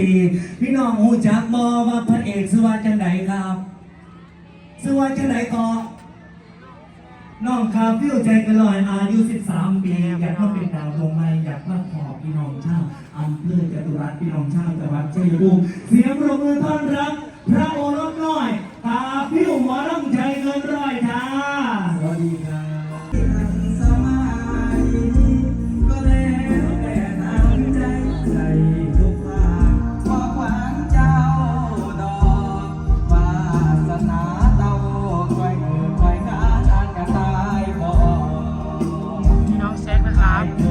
ปี พี่น้องหูจักบอว่าพระเอกสวัสจังไดครับสวัสจังไดก็น้องครับพี่ใจกันลอยอายุ 13 ปี อยากมาเป็นดาวดวงใหม่อยากมาขอบพี่น้องชาวอำเภอจตุรัสพี่น้องชาวจังหวัดชัยภูมิเสียงปรบมือต้อนรับ พระ I'm